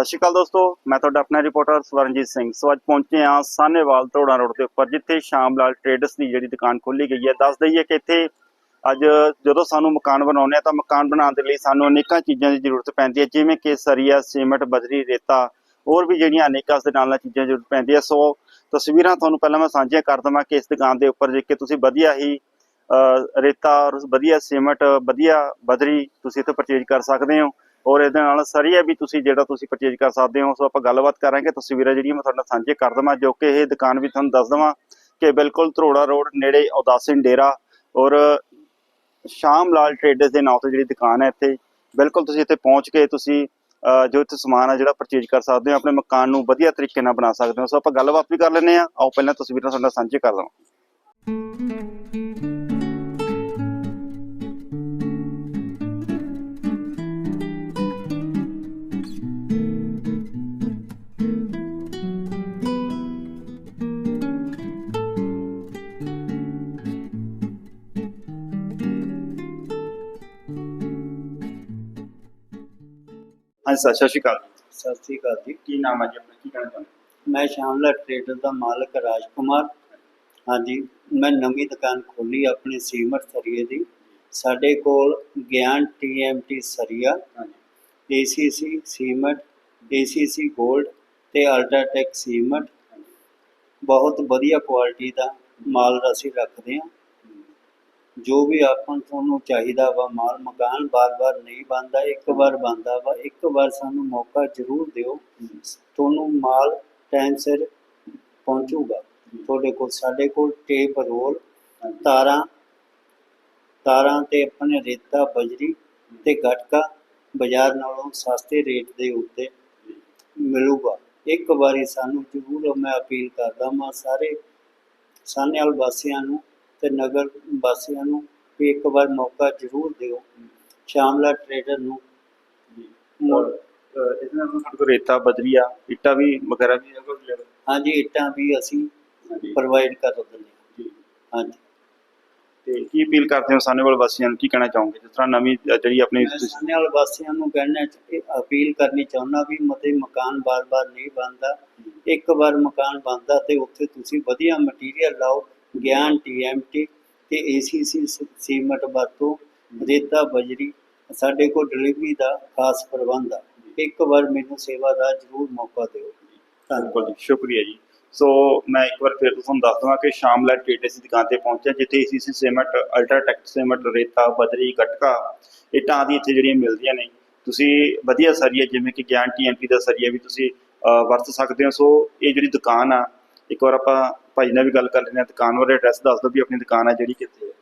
ਸਤਿ ਸ਼੍ਰੀ ਅਕਾਲ ਦੋਸਤੋ, ਮੈਂ ਤੁਹਾਡਾ ਆਪਣਾ ਰਿਪੋਰਟਰ ਸਵਰਨਜੀਤ ਸਿੰਘ। ਸੋ ਅੱਜ ਪਹੁੰਚੇ ਹਾਂ ਸਾਨੇਵਾਲ ਧਰੋੜਾ ਰੋਡ ਦੇ ਉੱਪਰ, ਜਿੱਥੇ ਸ਼ਾਮ ਲਾਲ ਟ੍ਰੇਡਰਸ ਦੀ ਜਿਹੜੀ ਦੁਕਾਨ ਖੋਲੀ ਗਈ ਹੈ। ਦੱਸ ਦਈਏ ਕਿ ਇੱਥੇ ਅੱਜ ਜਦੋਂ ਸਾਨੂੰ ਮਕਾਨ ਬਣਾਉਂਦੇ ਆ ਤਾਂ ਮਕਾਨ ਬਣਾਉਣ ਦੇ ਲਈ ਸਾਨੂੰ ਅਨੇਕਾਂ ਚੀਜ਼ਾਂ ਦੀ ਜ਼ਰੂਰਤ ਪੈਂਦੀ ਹੈ, ਜਿਵੇਂ ਕਿ ਸਰੀਆ ਸੀਮੈਂਟ, ਬਜਰੀ, ਰੇਤਾ, ਹੋਰ ਵੀ ਜਿਹੜੀਆਂ ਅਨੇਕਾਂ ਇਸ ਦੇ ਨਾਲ ਨਾਲ ਚੀਜ਼ਾਂ ਜ਼ਰੂਰਤ ਪੈਂਦੀ ਹੈ। ਸੋ ਤਸਵੀਰਾਂ ਤੁਹਾਨੂੰ ਪਹਿਲਾਂ ਮੈਂ ਸਾਂਝੀਆਂ ਕਰ ਦਵਾਂ ਕਿ ਇਸ ਦੁਕਾਨ ਦੇ ਉੱਪਰ ਜੇ ਕਿ ਤੁਸੀਂ ਵਧੀਆ ਹੀ ਰੇਤਾ ਔਰ ਵਧੀਆ ਸੀਮੈਂਟ, ਵਧੀਆ ਬਜਰੀ ਤੁਸੀਂ ਇੱਥੇ ਪਰਚੇਜ ਕਰ ਸਕਦੇ ਹੋ। ਔਰ ਇਹਦੇ ਨਾਲ ਸਰੀਆ ਵੀ ਤੁਸੀਂ ਜਿਹੜਾ ਤੁਸੀਂ ਪਰਚੇਜ ਕਰ ਸਕਦੇ ਹੋ ਸੋ ਆਪਾਂ ਗੱਲਬਾਤ ਕਰਾਂਗੇ ਤਸਵੀਰਾਂ ਜਿਹੜੀਆਂ ਮੈਂ ਤੁਹਾਡੇ ਨਾਲ ਸਾਂਝੇ ਕਰ ਦਵਾਂ ਜੋ ਕਿ ਇਹ ਦੁਕਾਨ ਵੀ ਤੁਹਾਨੂੰ ਦੱਸ ਦਵਾਂ ਕਿ ਬਿਲਕੁਲ ਧਰੋੜਾ ਰੋਡ ਨੇੜੇ ਉਦਾਸੀਨ ਡੇਰਾ ਔਰ ਸ਼ਾਮ ਲਾਲ ਟ੍ਰੇਡਰਸ ਦੇ ਨਾਂ ਤੋਂ ਜਿਹੜੀ ਦੁਕਾਨ ਹੈ ਇੱਥੇ ਬਿਲਕੁਲ ਤੁਸੀਂ ਇੱਥੇ ਪਹੁੰਚ ਕੇ ਤੁਸੀਂ ਅਹ, ਜੋ ਇੱਥੇ ਸਮਾਨ ਹੈ ਜਿਹੜਾ ਪਰਚੇਜ ਕਰ ਸਕਦੇ ਹੋ ਆਪਣੇ ਮਕਾਨ ਨੂੰ ਵਧੀਆ ਤਰੀਕੇ ਨਾਲ ਬਣਾ ਸਕਦੇ ਹੋ। ਸੋ ਆਪਾਂ ਗੱਲਬਾਤ ਵੀ ਕਰ ਲੈਂਦੇ ਆ ਆਓ ਪਹਿਲਾਂ ਤਸਵੀਰਾਂ ਤੁਹਾਡੇ ਨਾਲ ਸਾਂਝੇ ਕਰ ਦਵਾਂ। ਹਾਂਜੀ ਸਰ ਸਤਿ ਸ਼੍ਰੀ ਅਕਾਲ ਸਤਿ ਸ੍ਰੀ ਅਕਾਲ ਜੀ। ਕੀ ਨਾਮ ਹੈ ਜੀ ਆਪਣਾ? ਕੀ ਕਹਿਣਾ ਚਾਹੁੰਦੇ ਮੈਂ ਸ਼ਾਮਲਾ ਟ੍ਰੇਡਰ ਦਾ ਮਾਲਕ ਰਾਜ ਕੁਮਾਰ ਹਾਂਜੀ ਮੈਂ ਨਵੀਂ ਦੁਕਾਨ ਖੋਲੀ ਆਪਣੀ ਸੀਮਟ ਸਰੀਏ ਦੀ। ਸਾਡੇ ਕੋਲ ਗਿਆਨ ਟੀਐਮਟੀ ਸਰੀਆ ਹਾਂਜੀ। ਏਸੀਸੀ ਸੀਮਟ ਏਸੀਸੀ 골ਡ ਤੇ ਅਲਟਰਾਟੈਕ ਸੀਮਟ। ਬਹੁਤ ਵਧੀਆ ਕੁਆਲਿਟੀ ਦਾ ਮਾਲ ਅਸੀਂ ਰੱਖਦੇ ਹਾਂ। ਜੋ ਵੀ ਆਪਾਂ ਤੁਹਾਨੂੰ ਚਾਹੀਦਾ ਵਾ, ਮਾਲ ਮਕਾਨ ਬਾਰ-ਬਾਰ ਨਹੀਂ ਬਣਦਾ, ਇੱਕ ਵਾਰ ਬਣਦਾ ਵਾ, ਇੱਕ ਵਾਰ ਸਾਨੂੰ ਮੌਕਾ ਜ਼ਰੂਰ ਦਿਓ, ਤੁਹਾਨੂੰ ਮਾਲ ਟਾਈਮ ਸਿਰ ਪਹੁੰਚੂਗਾ। ਤੁਹਾਡੇ ਕੋਲ, ਸਾਡੇ ਕੋਲ ਟੇਪ ਰੋਲ ਤਾਰਾਂ ਤਾਰਾਂ ਤੇ ਆਪਣੇ ਰੇਤਾ, ਬਜਰੀ ਤੇ ਗਟਕਾ ਬਾਜ਼ਾਰ ਨਾਲੋਂ ਸਸਤੇ ਰੇਟ ਦੇ ਉੱਤੇ ਮਿਲੂਗਾ। ਇੱਕ ਵਾਰੀ ਸਾਨੂੰ ਜ਼ਰੂਰ ਮੈਂ ਅਪੀਲ ਕਰਦਾ ਹਾਂ ਸਾਰੇ ਸਾਨੇਵਾਲ ਵਾਸੀਆਂ ਨੂੰ ਤੇ ਨਗਰ ਵਾਸੀਆਂ ਨੂੰ ਵੀ ਇੱਕ ਵਾਰ ਮੌਕਾ ਜ਼ਰੂਰ ਦਿਓ। ਸ਼ਾਮਲਾ ਟ੍ਰੇਡਰ ਨੂੰ ਨਾਲ ਸਾਡੇ ਕੋਲ ਰੇਤਾ ਆ ਇੱਟਾਂ ਵੀ ਵਗੈਰਾ ਵੀ ਹੈਗਾ available? ਹਾਂਜੀ ਇੱਟਾਂ ਵੀ ਅਸੀਂ ਪ੍ਰੋਵਾਈਡ ਕਰ ਦਿੰਦੇ ਹਾਂ। ਜੀ। ਹਾਂਜੀ। ਤੇ ਕੀ ਅਪੀਲ ਕਰਦੇ ਹੋ ਸਾਨੇਵਾਲ ਵਾਸੀਆਂ ਨੂੰ? ਕੀ ਕਹਿਣਾ ਚਾਹੋਗੇ? ਜਿਸ ਤਰ੍ਹਾਂ ਨਵੀਂ ਜਿਹੜੀ ਆਪਣੀ ਸਾਨੇਵਾਲ ਵਾਸੀਆਂ ਨੂੰ ਕਹਿਣਾ ਅਪੀਲ ਕਰਨੀ ਚਾਹੁੰਦਾ ਵੀ ਮਤੇ ਮਕਾਨ ਬਾਰ-ਬਾਰ ਨਹੀਂ ਬਣਦਾ। ਇੱਕ ਵਾਰ ਮਕਾਨ ਬਣਦਾ ਤੇ ਉੱਥੇ ਤੁਸੀਂ ਵਧੀਆ ਮਟੀਰੀਅਲ ਲਾਓ। ਗਿਆਨ ਟੀਐਮਟੀ ਤੇ ਏਸੀਸੀ ਸੀਮਟ ਵਰਤੋ, ਰੇਤਾ, ਬਜਰੀ ਸਾਡੇ ਕੋਲ ਡਿਲੀਵਰੀ ਦਾ ਖਾਸ ਪ੍ਰਬੰਧ ਆ। ਇੱਕ ਵਾਰ ਮੈਨੂੰ ਸੇਵਾ ਦਾ ਜ਼ਰੂਰ ਮੌਕਾ ਦਿਓ। ਬਿਲਕੁਲ ਜੀ, ਸ਼ੁਕਰੀਆ ਜੀ। ਸੋ ਮੈਂ ਇੱਕ ਵਾਰ ਫਿਰ ਤੁਹਾਨੂੰ ਦੱਸ ਦਵਾਂ ਕਿ ਸ਼ਾਮ ਲੈ ਟ੍ਰੇਡਰਸ ਦੀ ਦੁਕਾਨ ਤੇ ਪਹੁੰਚਿਆ, ਜਿੱਥੇ ਏਸੀਸੀ ਸੀਮੈਂਟ ਅਲਟਰਾਟੈਕ ਸੀਮੈਂਟ, ਰੇਤਾ, ਬਜਰੀ, ਗਟਕਾ, ਇੱਟਾਂ ਆਦਿ ਇੱਥੇ ਜਿਹੜੀਆਂ ਮਿਲਦੀਆਂ ਨੇ। ਤੁਸੀਂ ਵਧੀਆ ਸਰੀਆ, ਜਿਵੇਂ ਕਿ ਗਿਆਨ ਟੀਐਮਪੀ ਦਾ ਸਰੀਆ ਵੀ ਤੁਸੀਂ ਵਰਤ ਸਕਦੇ ਹੋ। ਸੋ ਇਹ ਜਿਹੜੀ ਦੁਕਾਨ ਆ, ਇੱਕ ਵਾਰ ਆਪਾਂ ਭਾਈ ਨਾਲ ਵੀ ਗੱਲ ਕਰ ਲੈਂਦੇ ਹਾਂ। ਦੁਕਾਨ ਬਾਰੇ ਐਡਰੈਸ ਦੱਸ ਦਿਓ ਵੀ ਆਪਣੀ ਦੁਕਾਨ ਆ ਜਿਹੜੀ ਕਿੱਥੇ ਹੈ।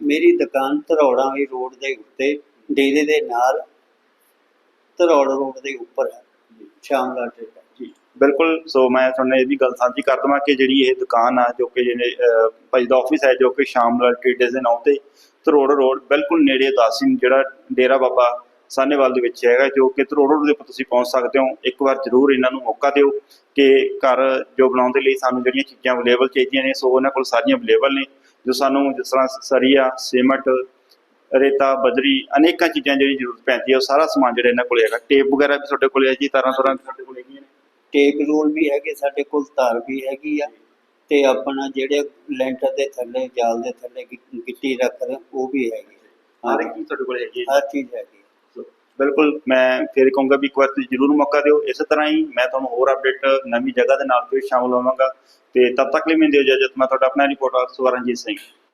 ਮੇਰੀ ਦੁਕਾਨ ਧਰੌੜਾ ਵੀ ਰੋਡ ਦੇ ਉੱਤੇ ਡੇਰੇ ਦੇ ਨਾਲ ਧਰੌੜ ਰੋਡ ਦੇ ਉੱਪਰ ਹੈ। ਸ਼ਾਮਲਾ ਟ੍ਰੇਡਰ ਜੀ ਬਿਲਕੁਲ। ਸੋ ਮੈਂ ਤੁਹਾਨੂੰ ਇਹ ਵੀ ਗੱਲ ਸਾਂਝੀ ਕਰ ਦਵਾਂ ਕਿ ਜਿਹੜੀ ਇਹ ਦੁਕਾਨ ਆ ਜੋ ਕਿ ਜਿਹਨੇ ਅਹ, ਭਾਈ ਦਾ ਆਫਿਸ ਹੈ ਜੋ ਕਿ ਸ਼ਾਮਲਾਲ ਟ੍ਰੇਡਰਸ ਦੇ ਨਾਂ ਤੇ ਤਰੋੜ ਰੋਡ ਬਿਲਕੁਲ ਨੇੜੇ ਦਾਸਿਨ ਜਿਹੜਾ ਡੇਰਾ ਬਾਬਾ ਸਾਹਨੇਵਾਲ ਦੇ ਵਿੱਚ ਹੈਗਾ ਜੋ ਕਿ ਤਰੋੜ ਰੋਡ ਦੇ ਉੱਪਰ ਤੁਸੀਂ ਪਹੁੰਚ ਸਕਦੇ ਹੋ। ਇੱਕ ਵਾਰ ਜ਼ਰੂਰ ਇਹਨਾਂ ਨੂੰ ਮੌਕਾ ਦਿਓ ਕਿ ਘਰ ਜੋ ਬਣਾਉਣ ਦੇ ਲਈ ਸਾਨੂੰ ਜਿਹੜੀਆਂ ਚੀਜ਼ਾਂ ਅਵੇਲੇਬਲ ਚਾਹੀਦੀਆਂ ਨੇ ਸੋ ਉਹਨਾਂ ਕੋਲ ਸਾਰੀਆਂ ਅਵੇਲੇਬਲ ਨੇ ਜੋ ਸਾਨੂੰ ਜਿਸ ਤਰ੍ਹਾਂ ਸਰੀਆ ਸੀਮਟ ਰੇਤਾ ਬਜਰੀ ਅਨੇਕਾਂ ਚੀਜ਼ਾਂ ਜਿਹੜੀ ਜ਼ਰੂਰਤ ਪੈਂਦੀ ਹੈ ਉਹ ਸਾਰਾ ਸਮਾਨ ਜਿਹੜਾ ਇਹਨਾਂ ਕੋਲ ਹੈਗਾ। ਟੇਪ ਵਗੈਰਾ ਵੀ ਤੁਹਾਡੇ ਕੋਲ ਹੈ ਜੀ ਤਾਰਾਂ ਤਾਰਾਂ ਵੀ ਤੁਹਾਡੇ ਕੋਲ ਹੈਗੀਆਂ ਨੇ। ਟੇਪ ਰੋਲ ਵੀ ਹੈਗੇ ਸਾਡੇ ਕੋਲ ਤਾਰ ਵੀ ਹੈਗੀ ਆ ਤੇ ਆਪਣਾ ਜਿਹੜੇ ਲੈਂਟਰ ਦੇ ਥੱਲੇ ਜਾਲ ਦੇ ਥੱਲੇ ਗਿੱਟੀ ਰੱਖਦੇ ਉਹ ਵੀ ਹੈਗੀ ਹਰ ਇੱਕ ਚੀਜ਼ ਤੁਹਾਡੇ ਕੋਲ ਹੈਗੀ ਹਰ ਚੀਜ਼ ਹੈਗੀ ਬਿਲਕੁਲ, ਮੈਂ ਫਿਰ ਕਹੂੰਗਾ ਵੀ ਇੱਕ ਵਾਰ ਤੁਸੀਂ ਜ਼ਰੂਰ ਮੌਕਾ ਦਿਓ। ਇਸੇ ਤਰ੍ਹਾਂ ਹੀ ਮੈਂ ਤੁਹਾਨੂੰ ਹੋਰ ਅਪਡੇਟ ਨਵੀਂ ਜਗ੍ਹਾ ਦੇ ਨਾਲ ਫਿਰ ਸ਼ਾਮਲ ਹੋਵਾਂਗਾ। ਤੇ ਤਦ ਤੱਕ ਲਈ ਮੈਨੂੰ ਦਿਓ ਇਜਾਜ਼ਤ। ਮੈਂ ਤੁਹਾਡਾ ਆਪਣਾ ਰਿਪੋਰਟਰ ਸਵਰਨਜੀਤ ਸਿੰਘ।